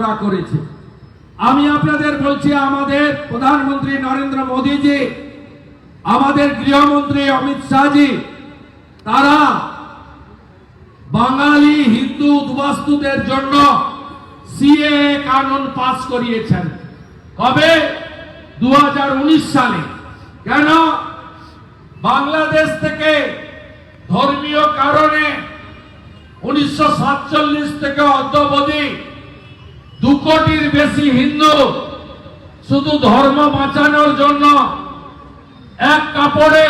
ওরা করেছে। আমি আপনাদের বলছি, আমাদের প্রধানমন্ত্রী নরেন্দ্র মোদীজি, আমাদের গৃহমন্ত্রী অমিত শাহজি, তারা বাঙালি হিন্দু উদ্বাস্তুদের জন্য সিএ কানুন পাস করিয়েছেন। কবে? দু হাজার উনিশ সালে। কেন? বাংলাদেশ থেকে ধর্মীয় কারণে উনিশশো সাতচল্লিশ থেকে অদ্যবধি দু কোটির বেশি হিন্দু শুধু ধর্ম বাঁচানোর জন্য এক কাপড়ে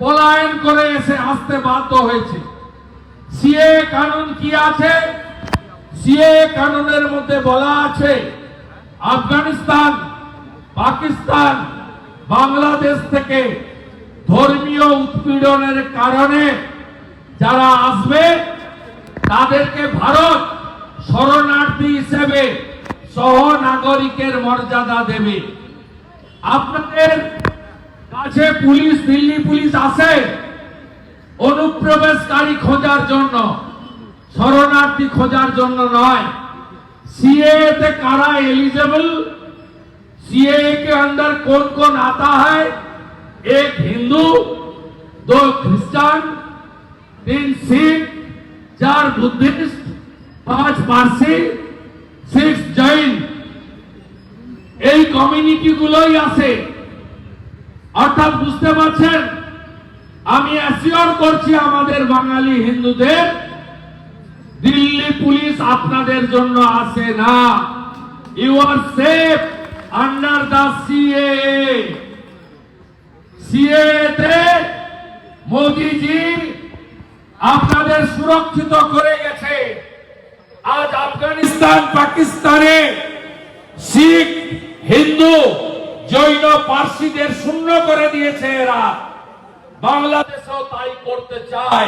পলায়ন করে এসে আসতে বাধ্য হয়েছে। সিএ কানুন কি আছে? সিএ কানুনের মধ্যে বলা আছে, আফগানিস্তান, পাকিস্তান, বাংলাদেশ থেকে ধর্মীয় উৎপীড়নের কারণে যারা আসবে, তাদেরকে ভারত হিসেবে সহ নাগরিকের মর্যাদা দেবে আপনাদের কাছে পুলিশ দিল্লি পুলিশ আসে অনুপ্রবেশকারী খোঁজার জন্য শরণার্থী খোঁজার জন্য নয় सीए তে কারা एलिजिबल सीए के अंदर कौन कौन आता है एक हिंदू दो क्रिश्चियन तीन सिख चार बुद्धिस्ट पांच पारसी সেক্স জৈন এই কমিউনিটি গুলোই আছে। অর্থাৎ বুঝতে পারছেন? আমি অ্যাসিওর করছি আমাদের বাঙালি হিন্দুদের, দিল্লি পুলিশ আপনাদের জন্য আছে না। You are safe under the C A সিএতে Modiji আপনাদের সুরক্ষিত করে গেছে। আফগানিস্তান পাকিস্তানে শিখ হিন্দু জৈন পার্সিদের শূন্য করে দিয়েছে এরা। বাংলাদেশেও তাই করতে চায়।